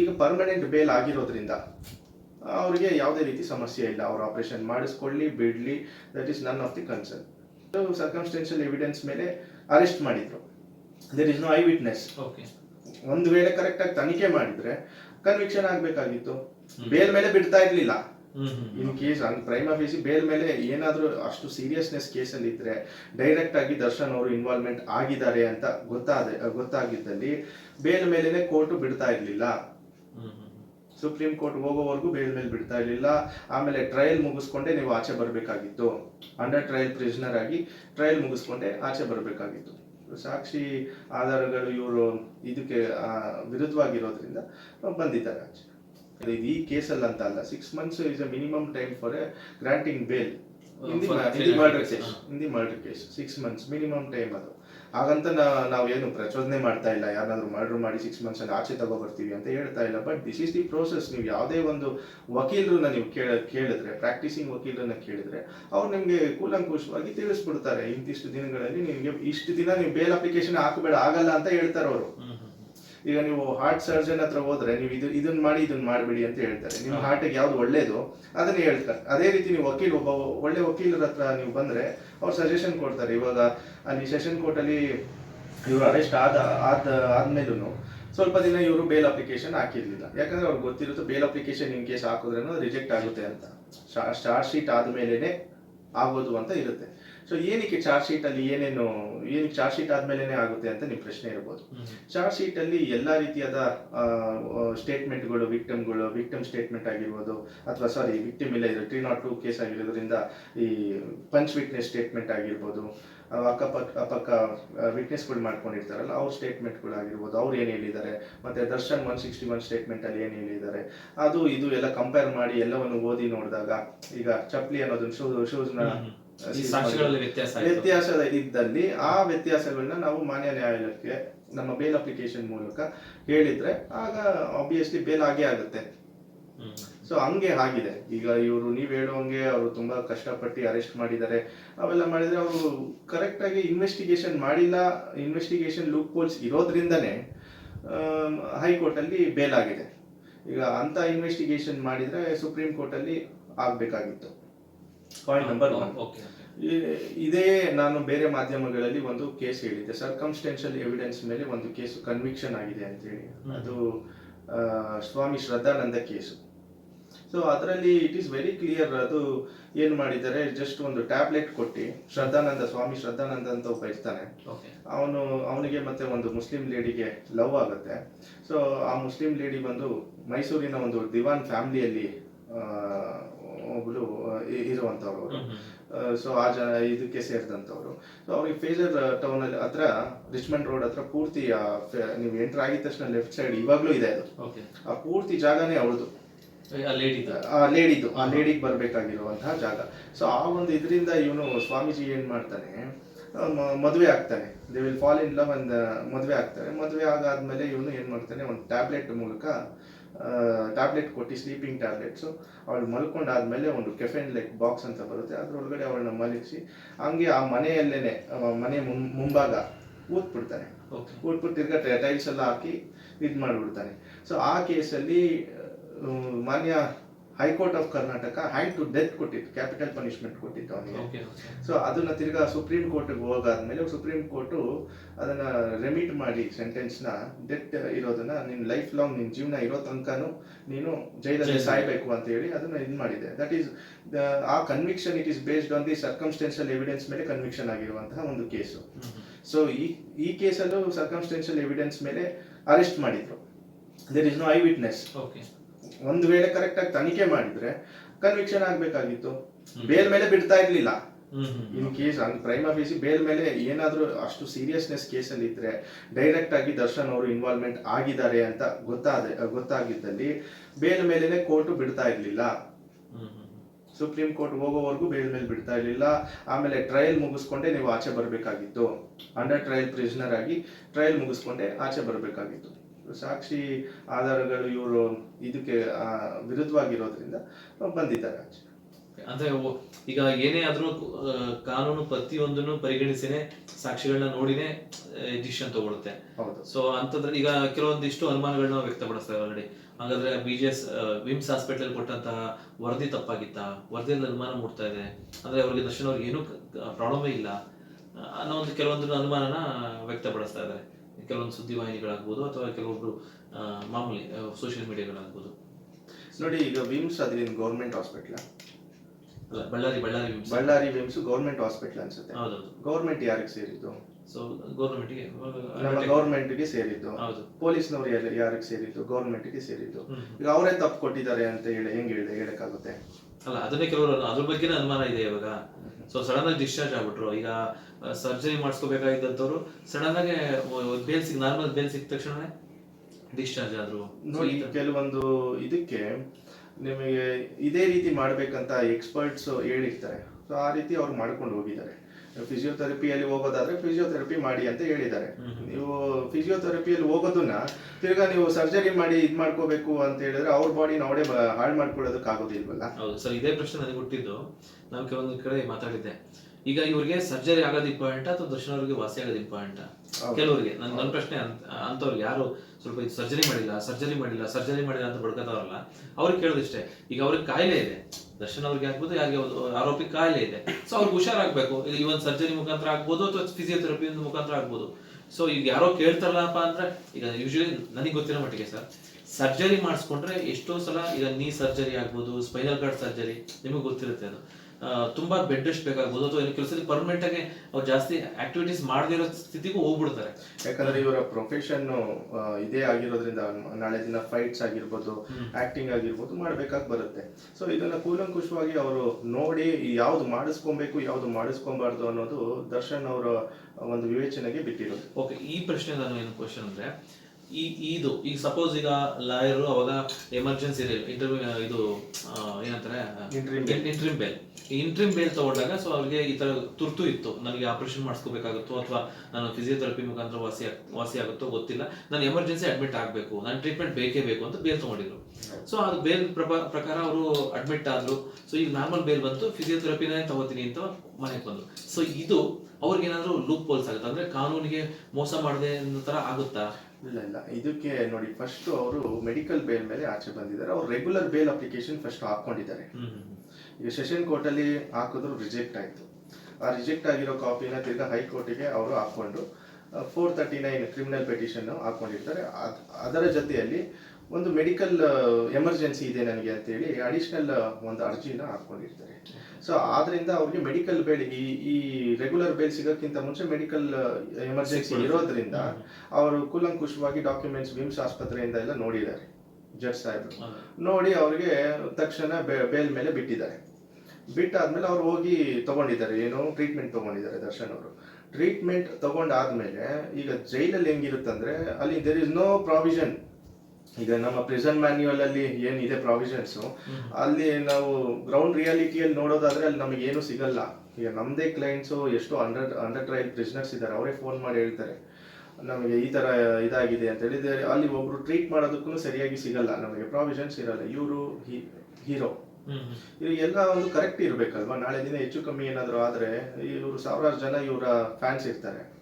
ಈಗ permanent bale ಆಗಿರೋದ್ರಿಂದ ಅವರಿಗೆ ಯಾವುದೇ ರೀತಿ ಸಮಸ್ಯೆ ಇಲ್ಲ. ಅವ್ರು ಆಪರೇಷನ್ ಮಾಡಿಸ್ಕೊಳ್ಳಿ ಬಿಡ್ಲಿ. That is none of the concern circumstantial evidence ಮೇಲೆ ಅರೆಸ್ಟ್ ಮಾಡಿದ್ರು. There is no eye witness okay ಒಂದು ವೇಳೆ ಕರೆಕ್ಟ್ ಆಗಿ ತನಿಖೆ ಮಾಡಿದ್ರೆ ಕನ್ವಿಕ್ಷನ್ ಆಗ್ಬೇಕಾಗಿತ್ತು. ಬೇಲ್ ಮೇಲೆ ಬಿಡ್ತಾ ಇರ್ಲಿಲ್ಲ. In case prima facie bail ಮೇಲೆ ಏನಾದರೂ ಅಷ್ಟು ಸೀರಿಯಸ್ನೆಸ್ ಕೇಸಲ್ಲಿ ಇದ್ರೆ ಡೈರೆಕ್ಟ್ ಆಗಿ ದರ್ಶನ್ ಅವರು ಇನ್ವಾಲ್ವ್ಮೆಂಟ್ ಆಗಿದ್ದಾರೆ ಅಂತ ಗೊತ್ತಾದ ಗೊತ್ತಾಗಿದ್ದಲ್ಲಿ ಬೇಲ್ ಮೇಲೆನೆ ಕೋರ್ಟ್ ಬಿಡ್ತಾ ಇರ್ಲಿಲ್ಲ. ಸುಪ್ರೀಂ ಕೋರ್ಟ್ ಹೋಗೋವರೆಗೂ ಬೇಲ್ ಮೇಲೆ ಬಿಡ್ತಾ ಇರಲಿಲ್ಲ. ಆಮೇಲೆ ಟ್ರಯಲ್ ಮುಗಿಸ್ಕೊಂಡೆ ನೀವು ಆಚೆ ಬರಬೇಕಾಗಿತ್ತು. ಅಂಡರ್ ಟ್ರಯಲ್ ಪ್ರಿಸ್ನರ್ ಆಗಿ ಟ್ರಯಲ್ ಮುಗಿಸ್ಕೊಂಡೆ ಆಚೆ ಬರಬೇಕಾಗಿತ್ತು. ಸಾಕ್ಷಿ ಆಧಾರಗಳು ಇವರು ಇದಕ್ಕೆ ವಿರುದ್ಧವಾಗಿರೋದ್ರಿಂದ ಬಂದಿದ್ದಾರೆ ಆಚೆ. ಇದು ಈ ಕೇಸಲ್ಲಿ ಅಂತ ಅಲ್ಲ six months is a minimum time for a granting bail in the murder case in the murder case six months minimum time ಅದು. ಹಾಗಂತ ನಾವು ಏನು ಪ್ರಚೋದನೆ ಮಾಡ್ತಾ ಇಲ್ಲ. ಯಾರಾದ್ರೂ ಮರ್ಡರ್ ಮಾಡಿ ಸಿಕ್ಸ್ ಮಂತ್ಸ್ ಅಲ್ಲಿ ಆಚೆ ತಗೋ ಬರ್ತೀವಿ ಅಂತ ಹೇಳ್ತಾ ಇಲ್ಲ. But this is the process ನೀವು ಯಾವುದೇ ಒಂದು ವಕೀಲರನ್ನ ನೀವು ಕೇಳ, ಕೇಳಿದ್ರೆ ಪ್ರಾಕ್ಟೀಸಿಂಗ್ ವಕೀಲರನ್ನ ಕೇಳಿದ್ರೆ, ಅವ್ರು ನಿಮಗೆ ಕೂಲಂಕುಷವಾಗಿ ತಿಳಿಸ್ಬಿಡ್ತಾರೆ. ಇಂತಿಷ್ಟು ದಿನಗಳಲ್ಲಿ ನಿಮಗೆ ಇಷ್ಟು ದಿನ ನೀವು ಬೇಲ್ ಅಪ್ಲಿಕೇಶನ್ ಹಾಕಬೇಡ, ಆಗಲ್ಲ ಅಂತ ಹೇಳ್ತಾರೆ ಅವರು. ಈಗ ನೀವು ಹಾರ್ಟ್ ಸರ್ಜನ್ ಹತ್ರ ಹೋದ್ರೆ ನೀವು ಇದು ಇದನ್ನ ಮಾಡಿ ಇದನ್ನ ಮಾಡಬೇಡಿ ಅಂತ ಹೇಳ್ತಾರೆ. ನಿಮ್ಮ ಹಾರ್ಟಿಗೆ ಯಾವ್ದು ಒಳ್ಳೇದು ಅದನ್ನ ಹೇಳ್ತಾರೆ. ಅದೇ ರೀತಿ ನೀವು ವಕೀಲ್ ಒಬ್ಬ ಒಳ್ಳೆ ವಕೀಲರ ಹತ್ರ ನೀವು ಬಂದ್ರೆ ಅವ್ರು ಸಜೆಷನ್ ಕೊಡ್ತಾರೆ. ಇವಾಗ ಅಲ್ಲಿ ಸೆಷನ್ ಕೋರ್ಟ್ ಅಲ್ಲಿ ಇವರು ಅರೆಸ್ಟ್ ಆದ ಆದ ಆದ್ಮೇಲೂ ಸ್ವಲ್ಪ ದಿನ ಇವರು ಬೇಲ್ ಅಪ್ಲಿಕೇಶನ್ ಹಾಕಿರ್ಲಿಲ್ಲ. ಯಾಕಂದ್ರೆ ಅವ್ರಿಗೆ ಗೊತ್ತಿರುತ್ತೆ ಬೇಲ್ ಅಪ್ಲಿಕೇಶನ್ ಇನ್ ಕೇಸ್ ಹಾಕಿದ್ರೂ ರಿಜೆಕ್ಟ್ ಆಗುತ್ತೆ ಅಂತ. ಚಾರ್ಜ್ ಶೀಟ್ ಆದ್ಮೇಲೆನೆ ಆಗೋದು ಅಂತ ಇರುತ್ತೆ. ಸೊ ಏನಕ್ಕೆ ಚಾರ್ಜ್ ಶೀಟ್ ಅಲ್ಲಿ ಏನೇನು ಏನಕ್ಕೆ ಚಾರ್ಜ್ ಶೀಟ್ ಆದ್ಮೇಲೆ ಆಗುತ್ತೆ ಅಂತ ನಿಮ್ ಪ್ರಶ್ನೆ ಇರಬಹುದು ಚಾರ್ಜ್ ಶೀಟ್ ಅಲ್ಲಿ ಎಲ್ಲಾ ರೀತಿಯಾದ ಸ್ಟೇಟ್ಮೆಂಟ್ಗಳು ವಿಕ್ಟಮ್ಗಳು ವಿಕ್ಟಮ್ ಸ್ಟೇಟ್ಮೆಂಟ್ ಆಗಿರ್ಬೋದು ಅಥವಾ ಸಾರಿ ವಿಕ್ಟಿಮ್ ಇಲ್ಲ ಇದು ತ್ರೀ ನಾಟ್ ಟೂ ಕೇಸ್ ಆಗಿರೋದ್ರಿಂದ ಈ ಪಂಚ್ ವಿಟ್ನೆಸ್ ಸ್ಟೇಟ್ಮೆಂಟ್ ಆಗಿರ್ಬೋದು ಅಕ್ಕಪಕ್ಕ ಅಪಕ್ಕ ವಿಟ್ನೆಸ್ಗಳು ಮಾಡ್ಕೊಂಡಿರ್ತಾರಲ್ಲ ಅವ್ರ ಸ್ಟೇಟ್ಮೆಂಟ್ಗಳು ಆಗಿರ್ಬೋದು ಅವ್ರು ಏನು ಹೇಳಿದ್ದಾರೆ ಮತ್ತೆ Darshan one sixty one statement ಅಲ್ಲಿ ಏನು ಹೇಳಿದ್ದಾರೆ ಅದು ಇದು ಎಲ್ಲ ಕಂಪೇರ್ ಮಾಡಿ ಎಲ್ಲವನ್ನು ಓದಿ ನೋಡಿದಾಗ ಈಗ ಚಪ್ಲಿ ಅನ್ನೋದನ್ನ ಶೂ ಶೂಸ್ನ ಸಾಕ್ಷಿಗಳಲ್ಲಿ ವ್ಯತ್ಯಾಸ. ವ್ಯತ್ಯಾಸ ಇದ್ದಲ್ಲಿ ಆ ವ್ಯತ್ಯಾಸಗಳನ್ನ ನಾವು ಮಾನ್ಯ ನ್ಯಾಯಾಲಯಕ್ಕೆ ನಮ್ಮ ಬೇಲ್ ಅಪ್ಲಿಕೇಶನ್ ಮೂಲಕ ಹೇಳಿದ್ರೆ ಆಗ ಆಬ್ವಿಯಸ್ಲಿ ಬೇಲ್ ಆಗೇ ಆಗುತ್ತೆ. ಸೊ ಹಂಗೆ ಆಗಿದೆ. ಈಗ ಇವರು ನೀವ್ ಹೇಳುವಂಗೆ ಅವರು ತುಂಬಾ ಕಷ್ಟಪಟ್ಟು ಅರೆಸ್ಟ್ ಮಾಡಿದ್ದಾರೆ. ಅವೆಲ್ಲ ಮಾಡಿದ್ರೆ ಅವರು ಕರೆಕ್ಟ್ ಆಗಿ ಇನ್ವೆಸ್ಟಿಗೇಷನ್ ಮಾಡಿಲ್ಲ. ಇನ್ವೆಸ್ಟಿಗೇಷನ್ ಲೂಪ್ ಹೋಲ್ಸ್ ಇರೋದ್ರಿಂದನೇ ಹೈಕೋರ್ಟ್ ಅಲ್ಲಿ ಬೇಲ್ ಆಗಿದೆ. ಈಗ ಅಂತ ಇನ್ವೆಸ್ಟಿಗೇಷನ್ ಮಾಡಿದ್ರೆ ಸುಪ್ರೀಂ ಕೋರ್ಟ್ ಅಲ್ಲಿ ಆಗ್ಬೇಕಾಗಿತ್ತು. ಪಾಯಿಂಟ್ ನಂಬರ್ ಒನ್ ಇದೇ ನಾನು ಬೇರೆ ಮಾಧ್ಯಮಗಳಲ್ಲಿ ಒಂದು ಕೇಸ್ ಹೇಳಿದ್ದೆ. ಸರ್ಕಮ್ಸ್ಟೆನ್ಷಿಯಲ್ ಎವಿಡೆನ್ಸ್ ಮೇಲೆ ಒಂದು ಕೇಸ್ ಕನ್ವಿಕ್ಷನ್ ಆಗಿದೆ ಅಂತ ಹೇಳಿ ಅದು ಸ್ವಾಮಿ ಶ್ರದ್ಧಾನಂದ ಕೇಸು ಸೊ ಅದರಲ್ಲಿ ಇಟ್ ಈಸ್ ವೆರಿ ಕ್ಲಿಯರ್ ಅದು ಏನು ಮಾಡಿದ್ದಾರೆ ಜಸ್ಟ್ ಒಂದು ಟ್ಯಾಬ್ಲೆಟ್ ಕೊಟ್ಟು ಶ್ರದ್ಧಾನಂದ ಸ್ವಾಮಿ ಶ್ರದ್ಧಾನಂದ ಅಂತ ಒಬ್ಬ ಇರ್ತಾನೆ. ಓಕೆ ಅವನು ಅವನಿಗೆ ಮತ್ತೆ ಒಂದು ಮುಸ್ಲಿಂ ಲೇಡಿಗೆ ಲವ್ ಆಗುತ್ತೆ. ಸೊ ಆ ಮುಸ್ಲಿಂ ಲೇಡಿ ಬಂದು ಮೈಸೂರಿನ ಒಂದು ದಿವಾನ್ ಫ್ಯಾಮಿಲಿಯಲ್ಲಿ ಒಬ್ಳು ಇರುವಂಥವ್ರು ಅವರು. ಸೊ ಆ ಜ ಇದಕ್ಕೆ ಸೇರಿದಂಥವ್ರು ಸೊ ಅವ್ರಿಗೆ ಫೇಜರ್ ಟೌನ್ ಅಲ್ಲಿ ಹತ್ರ ರಿಚ್ಮಂಡ್ ರೋಡ್ ಹತ್ರ ಪೂರ್ತಿ ನೀವು ಎಂಟರ್ ಆಗಿದ ತಕ್ಷಣ ಲೆಫ್ಟ್ ಸೈಡ್ ಇವಾಗ್ಲೂ ಇದೆ ಅದು. ಓಕೆ ಆ ಪೂರ್ತಿ ಜಾಗನೇ ಅವ್ರದ್ದು ಆ ಲೇಡಿ ಆ ಲೇಡಿದು ಆ ಲೇಡಿಗೆ ಬರ್ಬೇಕಾಗಿರುವಂತಹ ಜಾಗ. ಸೊ ಆ ಒಂದು ಇದರಿಂದ ಇವನು ಸ್ವಾಮೀಜಿ ಏನ್ ಮಾಡ್ತಾನೆ ಮದುವೆ ಆಗ್ತಾನೆ. They will fall in love and ಮದುವೆ ಆಗ್ತಾರೆ. ಮದುವೆ ಆಗಾದ್ಮೇಲೆ ಇವನು ಏನ್ ಮಾಡ್ತಾನೆ ಒಂದು ಟ್ಯಾಬ್ಲೆಟ್ ಮೂಲಕ ಟ್ಯಾಬ್ಲೆಟ್ ಕೊಟ್ಟು ಸ್ಲೀಪಿಂಗ್ ಟ್ಯಾಬ್ಲೆಟ್ಸು ಅವಳು ಮಲ್ಕೊಂಡಾದ್ಮೇಲೆ ಒಂದು ಕೆಫೆನ್ ಲೈಕ್ ಬಾಕ್ಸ್ ಅಂತ ಬರುತ್ತೆ. ಅದರೊಳಗಡೆ ಅವಳನ್ನ ಮಲಗಿಸಿ ಹಂಗೆ ಆ ಮನೆಯಲ್ಲೇನೆ ಮನೆ ಮುಂ- ಮುಂಭಾಗ ಊದ್ಬಿಡ್ತಾನೆ. ಓಕೆ ತಿರ್ಗ ತಿರ್ಗಾ ಟೈಲ್ಸ್ ಎಲ್ಲ ಹಾಕಿ ಇದು ಮಾಡಿಬಿಡ್ತಾನೆ ಸೊ ಆ ಕೇಸಲ್ಲಿ ಮಾನ್ಯ high court of Karnataka hand to death ಕೊಟ್ಟಿತ್ತು ಕ್ಯಾಪಿಟಲ್ ಪನಿಷ್ಮೆಂಟ್ ಕೊಟ್ಟಿತ್ತು ಅವನಿಗೆ. ಸೊ ಅದನ್ನ ತಿರ್ಗಾ ಸುಪ್ರೀಂ ಕೋರ್ಟ್ಗೆ ಹೋಗಾದ್ಮೇಲೆ ಸುಪ್ರೀಂ ಕೋರ್ಟು ಅದನ್ನ ರೆಮಿಟ್ ಮಾಡಿ ಸೆಂಟೆನ್ಸ್ನ ಡೆತ್ ಇರೋದನ್ನ ನಿನ್ ಲೈಫ್ ಲಾಂಗ್ ನಿನ್ ಜೀವನ ಇರೋ ತನಕನೂ ನೀನು ಜೈಲಲ್ಲಿ. ಸಾಯ್ಬೇಕು ಅಂತ ಹೇಳಿ ಅದನ್ನ ಇದು ಮಾಡಿದೆ. That is a conviction it is based on the circumstantial evidence ಮೇಲೆ ಕನ್ವಿಕ್ಷನ್ ಆಗಿರುವಂತಹ ಒಂದು ಕೇಸು ಸೊ ಈ ಈ ಕೇಸಲ್ಲೂ ಸರ್ಕಮ್ಸ್ಟೆನ್ಷಿಯಲ್ ಎವಿಡೆನ್ಸ್ ಮೇಲೆ ಅರೆಸ್ಟ್ ಮಾಡಿದ್ರು. There is no eye witness okay ಒಂದು ವೇಳೆ ಕರೆಕ್ಟ್ ಆಗಿ ತನಿಖೆ ಮಾಡಿದ್ರೆ ಕನ್ವಿಕ್ಷನ್ ಆಗ್ಬೇಕಾಗಿತ್ತು. ಬೇಲ್ ಮೇಲೆ ಬಿಡ್ತಾ ಇರ್ಲಿಲ್ಲ. In case prima facie bail ಮೇಲೆ ಏನಾದ್ರೂ ಅಷ್ಟು ಸೀರಿಯಸ್ನೆಸ್ ಕೇಸಲ್ಲಿ ಇದ್ರೆ ಡೈರೆಕ್ಟ್ ಆಗಿ ದರ್ಶನ್ ಅವರು ಇನ್ವಾಲ್ವ್ಮೆಂಟ್ ಆಗಿದ್ದಾರೆ ಅಂತ ಗೊತ್ತಾದ ಗೊತ್ತಾಗಿದ್ದಲ್ಲಿ ಬೇಲ್ ಮೇಲೆನೆ ಕೋರ್ಟ್ ಬಿಡ್ತಾ ಇರ್ಲಿಲ್ಲ. ಸುಪ್ರೀಂ ಕೋರ್ಟ್ ಹೋಗೋವರೆಗೂ ಬೇಲ್ ಮೇಲೆ ಬಿಡ್ತಾ ಇರ್ಲಿಲ್ಲ. ಆಮೇಲೆ ಟ್ರಯಲ್ ಮುಗಿಸ್ಕೊಂಡೆ ನೀವು ಆಚೆ ಬರಬೇಕಾಗಿತ್ತು. ಅಂಡರ್ ಟ್ರಯಲ್ ಪ್ರಿಸ್ನರ್ ಆಗಿ ಟ್ರಯಲ್ ಮುಗಿಸ್ಕೊಂಡೆ ಆಚೆ ಬರಬೇಕಾಗಿತ್ತು. ಸಾಕ್ಷಿ ಆಧಾರಗಳು ಇವರು ಇದಕ್ಕೆ ವಿರುದ್ಧವಾಗಿರೋದ್ರಿಂದ ಬಂದಿದ್ದಾರೆ ಆಚೆ. ಅಂದ್ರೆ ಈಗ ಏನೇ ಆದ್ರೂ ಕಾನೂನು ಪ್ರತಿಯೊಂದನ್ನು ಪರಿಗಣಿಸಿನೇ ಸಾಕ್ಷಿಗಳನ್ನ ನೋಡಿನೇ ಡಿಸಿಷನ್ ತಗೊಳುತ್ತೆ. ಹೌದು. ಸೊ ಅಂತಂದ್ರೆ ಈಗ ಕೆಲವೊಂದಿಷ್ಟು ಅನುಮಾನಗಳನ್ನ ವ್ಯಕ್ತಪಡಿಸ್ತಾರೆ ಆಲ್ರೆಡಿ ಹಾಗಾದ್ರೆ B G S VIMS hospital ಕೊಟ್ಟಂತಹ ವರದಿ ತಪ್ಪಾಗಿತ್ತ? ವರದಿಯಲ್ಲಿ ಅನುಮಾನ ಮೂಡ್ತಾ ಇದೆ. ಅಂದ್ರೆ ಅವ್ರಿಗೆ ದರ್ಶನ್ ಅವ್ರಿಗೆ ಏನೂ ಪ್ರಾಬ್ಲಮೇ ಇಲ್ಲ. ಅನ್ನೋ ಒಂದು ಕೆಲವೊಂದು ಅನುಮಾನನ ವ್ಯಕ್ತಪಡಿಸ್ತಾ ಇದ್ದಾರೆ. ಕೆಲವೊಂದು ಸುದ್ದಿವಾಹಿನಿಗಳಾಗ್ಬೋದು ಅಥವಾ ಕೆಲವೊಬ್ರು ಮಾಮೂಲಿ ಸೋಷಿಯಲ್ ಮೀಡಿಯಾಗಳಾಗ್ಬೋದು ನೋಡಿ ಈಗ ವಿಮ್ಸ್ ಅದೇನು ಗೌರ್ಮೆಂಟ್ ಹಾಸ್ಪಿಟ್ಲ ಅಲ್ಲ ಬಳ್ಳಾರಿ ಬಳ್ಳಾರಿ ವಿಮ್ಸ್ ಬಳ್ಳಾರಿ ವಿಮ್ಸ್ ಗೌರ್ಮೆಂಟ್ ಹಾಸ್ಪಿಟ್ಲ್ ಅನ್ಸುತ್ತೆ. ಹೌದೌದು. ಗೌರ್ಮೆಂಟ್ ಯಾರಿಗೆ ಸೇರಿದ್ದು? ಸೊ ಗೌರ್ಮೆಂಟ್ಗೆ ನಮ್ಮ ಗೌರ್ಮೆಂಟ್ಗೆ ಸೇರಿದ್ದು. ಹೌದು. ಪೊಲೀಸ್ನವ್ರು ಯಾರು- ಯಾರಿಗೆ ಸೇರಿದ್ದು? ಗೌರ್ಮೆಂಟ್ಗೆ ಸೇರಿದ್ದು. ಈಗ ಅವರೇ ತಪ್ಪು ಕೊಟ್ಟಿದ್ದಾರೆ ಅಂತ ಹೇಳಿ ಹೆಂಗ್ ಹೇಳಿದೆ ಹೇಳಕ್ಕಾಗುತ್ತೆ? ಅಲ್ಲ ಅದನ್ನೇ ಕೆಲವರು ಅದ್ರ ಬಗ್ಗೆನೇ ಅನುಮಾನ ಇದೆ ಇವಾಗ. ಸೊ ಸಡನ್ ಆಗಿ ಡಿಸ್ಚಾರ್ಜ್ ಆಗ್ಬಿಟ್ರು. ಈಗ ಸರ್ಜರಿ ಮಾಡಿಸ್ಕೋಬೇಕಾಗಿದ್ದಂಥವ್ರು ಸಡನ್ ಆಗಿ ಬೇಲ್ ಸಿಗ್ ನಾರ್ಮಲ್ ಬೇಲ್ ಸಿಕ್ಕ ತಕ್ಷಣ ಡಿಸ್ಚಾರ್ಜ್ ಆದ್ರು. ನೋಡಿ ಕೆಲವೊಂದು ಇದಕ್ಕೆ ನಿಮಗೆ ಇದೇ ರೀತಿ ಮಾಡ್ಬೇಕಂತ ಎಕ್ಸ್ಪರ್ಟ್ಸ್ ಹೇಳಿರ್ತಾರೆ. ಸೊ ಆ ರೀತಿ ಅವ್ರು ಮಾಡ್ಕೊಂಡು ಹೋಗಿದ್ದಾರೆ. ಫಿಸಿಯೋಥೆರಪಿಯಲ್ಲಿ ಹೋಗೋದಾದ್ರೆ ಫಿಸಿಯೋಥೆರಪಿ ಮಾಡಿ ಅಂತ ಹೇಳಿದ್ದಾರೆ. ನೀವು ಫಿಸಿಯೋಥೆರಪಿಯಲ್ಲಿ ಹೋಗೋದನ್ನ ತಿರ್ಗಾ ನೀವು ಸರ್ಜರಿ ಮಾಡಿ ಇದ್ ಮಾಡ್ಕೋಬೇಕು ಅಂತ ಹೇಳಿದ್ರೆ ಅವ್ರ ಬಾಡಿ ನಾವೇ ಹಾಳು ಮಾಡ್ಕೊಳ್ಳೋದಕ್ಕೆ ಆಗೋದಿಲ್ವಲ್ಲ ಹೌದು ಸರ್ ಇದೇ ಪ್ರಶ್ನೆ ನನಗೆ ಹುಟ್ಟಿದ್ದು. ನಾನು ಕೆಲವೊಂದು ಕಡೆ ಮಾತಾಡಿದ್ದೆ. ಈಗ ಇವ್ರಿಗೆ ಸರ್ಜರಿ ಆಗೋದು ಇಂಪಾರ್ಟೆಂಟ್ ಅಥವಾ ದರ್ಶನ ಅವ್ರಿಗೆ ವಾಸಿ ಆಗೋದು ಇಂಪಾರ್ಟೆಂಟ್. ಕೆಲವರಿಗೆ. ನನ್ನ ನನ್ನ ಪ್ರಶ್ನೆ ಅಂತ ಅಂತವ್ರಿಗೆ ಯಾರು ಸ್ವಲ್ಪ ಇದು ಸರ್ಜರಿ ಮಾಡಿಲ್ಲ ಸರ್ಜರಿ ಮಾಡಿಲ್ಲ ಸರ್ಜರಿ ಮಾಡಿಲ್ಲ ಅಂತ ಬಡ್ಕೋತಾವ್ರಲ್ಲ ಅವ್ರಿಗೆ ಕೇಳೋದಿಷ್ಟೇ ಈಗ ಅವ್ರಿಗೆ ಕಾಯಿಲೆ ಇದೆ. ದರ್ಶನ್ ಅವ್ರಿಗೆ ಆಗ್ಬೋದು ಯಾರಿಗೆ ಒಂದು ಆರೋಪಿ ಕಾಯಿಲೆ ಇದೆ. ಸೊ ಅವ್ರಿಗೆ ಹುಷಾರಾಗಬೇಕು. ಈ ಒಂದು ಸರ್ಜರಿ ಮುಖಾಂತರ ಆಗ್ಬೋದು ಅಥವಾ ಫಿಸಿಯೋಥೆರಪಿ ಮುಖಾಂತರ ಆಗ್ಬೋದು. ಸೊ ಈಗ ಯಾರೋ ಕೇಳ್ತಾರಲ್ಲಪ್ಪ ಅಂದ್ರೆ ಈಗ ಯೂಶಲಿ ನನಗೆ ಗೊತ್ತಿರೋ ಮಟ್ಟಿಗೆ ಸರ್ ಸರ್ಜರಿ ಮಾಡಿಸ್ಕೊಂಡ್ರೆ ಎಷ್ಟೋ ಸಲ ಈಗ ನೀ ಸರ್ಜರಿ ಆಗ್ಬೋದು ಸ್ಪೈನಲ್ ಕಾರ್ಡ್ ಸರ್ಜರಿ ನಿಮಗೆ ಗೊತ್ತಿರುತ್ತೆ ಅದು. ತುಂಬಾ ಬೆಡ್ ರೆಸ್ಟ್ ಬೇಕಾಗ್ಬೋದು ಅಥವಾ ಕೆಲಸದಲ್ಲಿ ಪರ್ಮನೆಂಟ್ ಆಗಿ ಅವ್ರು ಜಾಸ್ತಿ ಆಕ್ಟಿವಿಟೀಸ್ ಮಾಡದೇ ಇರೋ ಸ್ಥಿತಿಗೂ ಹೋಗ್ಬಿಡ್ತಾರೆ. ಯಾಕಂದ್ರೆ ಇವರ ಪ್ರೊಫೆಷನ್ ಇದೇ ಆಗಿರೋದ್ರಿಂದ ನಾಳೆ ದಿನ ಫೈಟ್ಸ್ ಆಗಿರ್ಬೋದು ಆಕ್ಟಿಂಗ್ ಆಗಿರ್ಬೋದು ಮಾಡ್ಬೇಕಾಗಿ ಬರುತ್ತೆ. ಸೊ ಇದನ್ನ ಕೂಲಂಕುಷವಾಗಿ ಅವರು ನೋಡಿ ಯಾವ್ದು ಮಾಡಿಸ್ಕೊಬೇಕು ಯಾವ್ದು ಮಾಡಿಸ್ಕೊಬಾರ್ದು ಅನ್ನೋದು ದರ್ಶನ್ ಅವರ ಒಂದು ವಿವೇಚನೆಗೆ ಬಿಟ್ಟಿರೋದು. ಓಕೆ ಈ ಪ್ರಶ್ನೆ ನಾನು ಏನು ಕ್ವಶನ್ ಅಂದ್ರೆ ಈ ಇದು ಈಗ ಸಪೋಸ್ ಈಗ ಲಾಯರು ಅವಾಗ ಎಮರ್ಜೆನ್ಸಿ ಇಂಟರ್ವ್ಯೂ ಇದು ಏನಂತಾರೆ? ಇಂಟ್ರಿಮ್ ಬೇಲ್ ಇಂಟ್ರಿಮ್ ಬೇಲ್ ತಗೊಂಡಾಗ ಸೊ ಅವ್ರಿಗೆ ಈ ತರ ತುರ್ತು ಇತ್ತು. ನನಗೆ ಆಪರೇಷನ್ ಮಾಡಿಸ್ಕೋಬೇಕಾಗುತ್ತೋ ಅಥವಾ ನಾನು ಫಿಸಿಯೋಥೆರಪಿ ಮುಖಾಂತರ ವಾಸಿ ವಾಸಿ ಆಗುತ್ತೋ ಗೊತ್ತಿಲ್ಲ. ನಾನು ಎಮರ್ಜೆನ್ಸಿ ಅಡ್ಮಿಟ್ ಆಗಬೇಕು. ನಾನು ಟ್ರೀಟ್ಮೆಂಟ್ ಬೇಕೇ ಬೇಕು ಅಂತ ಬೇಲ್ ತಗೊಂಡಿದ್ರು. ಸೊ ಅದು ಬೇಲ್ ಪ್ರಕಾರ ಅವರು ಅಡ್ಮಿಟ್ ಆದ್ರು. ಸೊ ಈಗ ನಾರ್ಮಲ್ ಬೇಲ್ ಬಂತು. ಫಿಸಿಯೋಥೆರಪಿನೇ ತಗೋತೀನಿ ಅಂತ ಮನೆಗೆ ಬಂದ್ರು. ಸೊ ಇದು ಅವ್ರಿಗೆ ಏನಾದ್ರು ಲೂಪ್ ಹೋಲ್ಸ್ ಆಗುತ್ತೆ? ಅಂದ್ರೆ ಕಾನೂನಿಗೆ ಮೋಸ ಮಾಡದೆ ಅನ್ನೋ ತರ ಆಗುತ್ತಾ? ಇಲ್ಲ ಇಲ್ಲ. ಇದಕ್ಕೆ ನೋಡಿ ಫಸ್ಟ್ ಅವರು ಮೆಡಿಕಲ್ ಬೇಲ್ ಮೇಲೆ ಆಚೆ ಬಂದಿದ್ದಾರೆ. ಅವ್ರು ರೆಗ್ಯುಲರ್ ಬೇಲ್ ಅಪ್ಲಿಕೇಶನ್ ಫಸ್ಟ್ ಹಾಕೊಂಡಿದ್ದಾರೆ ಈಗ ಸೆಷನ್ ಕೋರ್ಟಲ್ಲಿ ಹಾಕಿದ್ರು ರಿಜೆಕ್ಟ್ ಆಯ್ತು. ಆ ರಿಜೆಕ್ಟ್ ಆಗಿರೋ ಕಾಪಿನ ತಿರ್ಗಾ ಹೈಕೋರ್ಟಿಗೆ ಅವರು ಹಾಕೊಂಡು four thirty nine criminal petition ಹಾಕೊಂಡಿರ್ತಾರೆ. ಅದ್- ಅದರ ಜೊತೆಯಲ್ಲಿ ಒಂದು ಮೆಡಿಕಲ್ ಎಮರ್ಜೆನ್ಸಿ ಇದೆ ನನಗೆ ಅಂತೇಳಿ ಅಡಿಷನಲ್ ಒಂದು ಅರ್ಜಿನ ಹಾಕೊಂಡಿರ್ತಾರೆ ಸೊ ಆದ್ರಿಂದ ಅವ್ರಿಗೆ ಮೆಡಿಕಲ್ ಬೇಲ್ ಈ ಈ ರೆಗ್ಯುಲರ್ ಬೇಲ್ ಸಿಗೋಕ್ಕಿಂತ ಮುಂಚೆ ಮೆಡಿಕಲ್ ಎಮರ್ಜೆನ್ಸಿ ಇರೋದ್ರಿಂದ ಅವರು ಕುಲಂಕುಷವಾಗಿ ಡಾಕ್ಯುಮೆಂಟ್ಸ್ ವಿಮ್ಸ್ ಆಸ್ಪತ್ರೆಯಿಂದ ಎಲ್ಲ ನೋಡಿದ್ದಾರೆ ಜಡ್ಜ್ ಸಾಹೇಬ್ರು. ನೋಡಿ ಅವ್ರಿಗೆ ತಕ್ಷಣ ಬೇಲ್ ಮೇಲೆ ಬಿಟ್ಟಿದ್ದಾರೆ. ಬಿಟ್ಟಾದ್ಮೇಲೆ ಅವ್ರು ಹೋಗಿ ತಗೊಂಡಿದ್ದಾರೆ ಏನು ಟ್ರೀಟ್ಮೆಂಟ್ ತಗೊಂಡಿದ್ದಾರೆ ದರ್ಶನ್ ಅವರು. ಟ್ರೀಟ್ಮೆಂಟ್ ತಗೊಂಡಾದ್ಮೇಲೆ ಈಗ ಜೈಲಲ್ಲಿ ಹೆಂಗಿರುತ್ತಂದ್ರೆ ಅಲ್ಲಿ ದೇರ್ ಇಸ್ ನೋ ಪ್ರಾವಿಷನ್ ಈಗ ನಮ್ಮ ಪ್ರಿಸನ್ ಮ್ಯಾನ್ಯುವಲ್ ಅಲ್ಲಿ ಏನಿದೆ ಪ್ರಾವಿಷನ್ಸ್ ಅಲ್ಲಿ ನಾವು ಗ್ರೌಂಡ್ ರಿಯಾಲಿಟಿಯಲ್ಲಿ ನೋಡೋದಾದ್ರೆ ಅಲ್ಲಿ ನಮಗೆ ಏನು ಸಿಗಲ್ಲ. ಈಗ ನಮ್ದೇ ಕ್ಲೈಂಟ್ಸು ಎಷ್ಟೋ ಅಂಡರ್ ಅಂಡರ್ ಟ್ರಯಲ್ ಪ್ರಿಸ್ನರ್ಸ್ ಇದ್ದಾರೆ ಅವರೇ ಫೋನ್ ಮಾಡಿ ಹೇಳ್ತಾರೆ. ನಮಗೆ ಈ ತರ ಇದಾಗಿದೆ ಅಂತ ಹೇಳಿದ್ರೆ ಅಲ್ಲಿ ಒಬ್ರು ಟ್ರೀಟ್ ಮಾಡೋದಕ್ಕೂ ಸರಿಯಾಗಿ ಸಿಗಲ್ಲ ನಮಗೆ ಪ್ರಾವಿಷನ್ಸ್ ಇರಲ್ಲ. ಇವರು ಹೀರೋ ಹ್ಮ್. ಎಲ್ಲ ಒಂದು ಕರೆಕ್ಟ್ ಇರ್ಬೇಕಲ್ವಾ? ನಾಳೆ ದಿನ ಹೆಚ್ಚು ಕಮ್ಮಿ ಏನಾದ್ರು ಆದ್ರೆ ಇವರು ಸಾವಿರಾರು ಜನ ಇವರ ಫ್ಯಾನ್ಸ್ ಇರ್ತಾರೆ.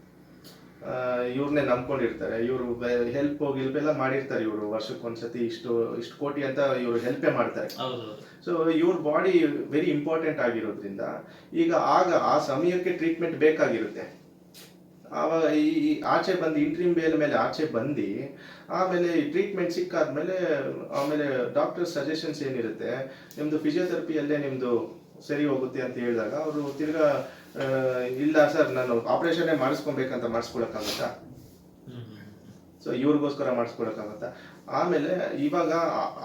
ಇವ್ರನ್ನೇ ನಂಬ್ಕೊಂಡಿರ್ತಾರೆ. ಇವರು ಹೆಲ್ಪ್ ಗಿಲ್ಪ್ ಎಲ್ಲ ಮಾಡಿರ್ತಾರೆ ಇವರು. ವರ್ಷಕ್ಕೊಂದ್ಸತಿ ಇಷ್ಟು ಇಷ್ಟು ಕೋಟಿ ಅಂತ ಇವರು ಹೆಲ್ಪೇ ಮಾಡ್ತಾರೆ. ಸೊ ಇವ್ರ ಬಾಡಿ ವೆರಿ ಇಂಪಾರ್ಟೆಂಟ್ ಆಗಿರೋದ್ರಿಂದ ಈಗ ಆಗ ಆ ಸಮಯಕ್ಕೆ ಟ್ರೀಟ್ಮೆಂಟ್ ಬೇಕಾಗಿರುತ್ತೆ. ಆವಾಗ ಈ ಈ ಆಚೆ ಬಂದು ಇಂಟ್ರಿಮ್ ಬೇಲ್ ಮೇಲೆ ಆಚೆ ಬಂದು ಆಮೇಲೆ ಟ್ರೀಟ್ಮೆಂಟ್ ಸಿಕ್ಕಾದ್ಮೇಲೆ ಆಮೇಲೆ ಡಾಕ್ಟರ್ ಸಜೆಷನ್ಸ್ ಏನಿರುತ್ತೆ? ನಿಮ್ದು ಫಿಸಿಯೋಥೆರಪಿಯಲ್ಲೇ ನಿಮ್ದು ಸರಿ ಹೋಗುತ್ತೆ ಅಂತ ಹೇಳಿದಾಗ ಅವರು ತಿರ್ಗಾ ಇಲ್ಲ ಸರ್ ನಾನು ಆಪರೇಷನ್ನೇ ಮಾಡಿಸ್ಕೊಬೇಕಂತ ಮಾಡಿಸ್ಕೊಳಕ್ಕಾಗತ್ತಾ. ಸೊ ಇವ್ರಿಗೋಸ್ಕರ ಮಾಡಿಸ್ಕೊಳಕ್ಕಾಗತ್ತಾ? ಆಮೇಲೆ ಇವಾಗ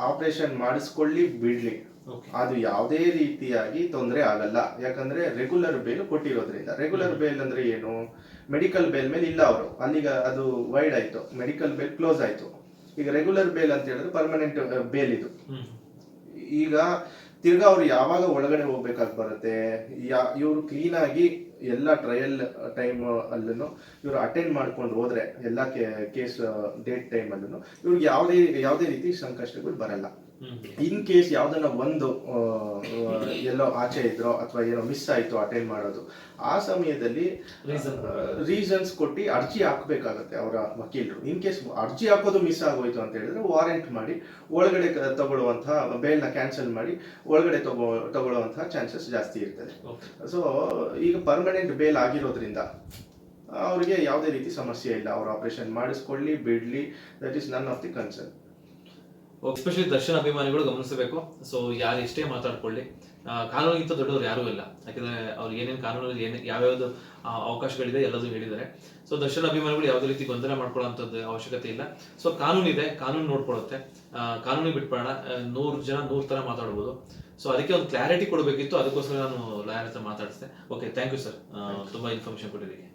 ಆಪರೇಷನ್ ಮಾಡಿಸ್ಕೊಳ್ಳಿ ಬಿಡ್ಲಿ. ಅದು ಯಾವುದೇ ರೀತಿಯಾಗಿ ತೊಂದರೆ ಆಗಲ್ಲ. ಯಾಕಂದ್ರೆ ರೆಗ್ಯುಲರ್ ಬೇಲ್ ಕೊಟ್ಟಿರೋದ್ರಿಂದ. ರೆಗ್ಯುಲರ್ ಬೇಲ್ ಅಂದ್ರೆ ಏನು? ಮೆಡಿಕಲ್ ಬೇಲ್ ಮೇಲೆ ಇಲ್ಲ ಅವರು. ಅಲ್ಲಿಗ ಅದು ವೈಡ್ ಆಯ್ತು. ಮೆಡಿಕಲ್ ಬೇಲ್ ಕ್ಲೋಸ್ ಆಯ್ತು. ಈಗ ರೆಗ್ಯುಲರ್ ಬೇಲ್ ಅಂತ ಹೇಳಿದ್ರೆ ಪರ್ಮನೆಂಟ್ ಬೇಲ್ ಇದು. ಈಗ ತಿರ್ಗಾ ಅವ್ರು ಯಾವಾಗ ಒಳಗಡೆ ಹೋಗ್ಬೇಕಾಗಿ ಬರುತ್ತೆ? ಯಾ, ಇವರು ಕ್ಲೀನ್ ಆಗಿ ಎಲ್ಲ ಟ್ರಯಲ್ ಟೈಮ್ ಅಲ್ಲೂ ಇವರು ಅಟೆಂಡ್ ಮಾಡ್ಕೊಂಡು ಹೋದ್ರೆ, ಎಲ್ಲ ಕೇಸ್ ಡೇಟ್ ಟೈಮ್ ಅಲ್ಲೂ ಇವ್ರಿಗೆ ಯಾವುದೇ ಯಾವುದೇ ರೀತಿ ಸಂಕಷ್ಟಗಳು ಬರಲ್ಲ. ಇನ್ ಕೇಸ್ ಯಾವ್ದನ್ನ ಒಂದು ಎಲ್ಲೋ ಆಚೆ ಇದ್ರೋ ಅಥವಾ ಏನೋ ಮಿಸ್ ಆಯ್ತು ಅಟೆಂಡ್ ಮಾಡೋದು ಆ ಸಮಯದಲ್ಲಿ. ರೀಸನ್ಸ್ ಕೊಟ್ಟು ಅರ್ಜಿ ಹಾಕ್ಬೇಕಾಗತ್ತೆ ಅವರ ವಕೀಲರು. ಇನ್ ಕೇಸ್ ಅರ್ಜಿ ಹಾಕೋದು ಮಿಸ್ ಆಗೋಯ್ತು ಅಂತ ಹೇಳಿದ್ರೆ ವಾರೆಂಟ್ ಮಾಡಿ ಒಳಗಡೆ ತಗೊಳ್ಳುವಂತಹ ಬೇಲ್ನ ಕ್ಯಾನ್ಸಲ್ ಮಾಡಿ ಒಳಗಡೆ ತಗೋ ತಗೊಳ್ಳುವಂತಹ ಚಾನ್ಸಸ್ ಜಾಸ್ತಿ ಇರ್ತದೆ. ಸೊ ಈಗ ಪರ್ಮನೆಂಟ್ ಬೇಲ್ ಆಗಿರೋದ್ರಿಂದ ಅವರಿಗೆ ಯಾವುದೇ ರೀತಿ ಸಮಸ್ಯೆ ಇಲ್ಲ. ಅವ್ರು ಆಪರೇಷನ್ ಮಾಡಿಸ್ಕೊಳ್ಳಿ ಬಿಡ್ಲಿ. That is none of the concern especially Darshan ಅಭಿಮಾನಿಗಳು ಗಮನಿಸಬೇಕು. ಸೊ ಯಾರು ಇಷ್ಟೇ ಮಾತಾಡ್ಕೊಳ್ಳಿ. ಕಾನೂನಿಗಿಂತ ದೊಡ್ಡವರು ಯಾರೂ ಇಲ್ಲ. ಯಾಕಂದ್ರೆ ಅವ್ರು ಏನೇನು ಕಾನೂನಲ್ಲಿ ಏನು ಯಾವ್ಯಾವ್ದು ಅವಕಾಶಗಳಿದೆ ಎಲ್ಲದೂ ಹೇಳಿದ್ದಾರೆ. ಸೊ ದರ್ಶನ್ ಅಭಿಮಾನಿಗಳು ಯಾವುದೇ ರೀತಿ ಗೊಂದಲ ಮಾಡ್ಕೊಳ್ಳೋಂಥದ್ದು ಅವಶ್ಯಕತೆ ಇಲ್ಲ. ಸೊ ಕಾನೂನು ಇದೆ ಕಾನೂನು ನೋಡ್ಕೊಳುತ್ತೆ ಕಾನೂನಿಗೆ ಬಿಟ್ಬೇಡ ನೂರು ಜನ ನೂರು ತರ ಮಾತಾಡ್ಬೋದು. ಸೊ ಅದಕ್ಕೆ ಒಂದು ಕ್ಲಾರಿಟಿ ಕೊಡಬೇಕಿತ್ತು. ಅದಕ್ಕೋಸ್ಕರ ನಾನು ಲಾಯರ್ ಹತ್ರ ಮಾತಾಡಿಸಿದೆ. ಓಕೆ ಥ್ಯಾಂಕ್ ಯು ಸರ್ ತುಂಬಾ ಇನ್ಫಾರ್ಮೇಶನ್ ಕೊಟ್ಟಿದ್ದಕ್ಕೆ.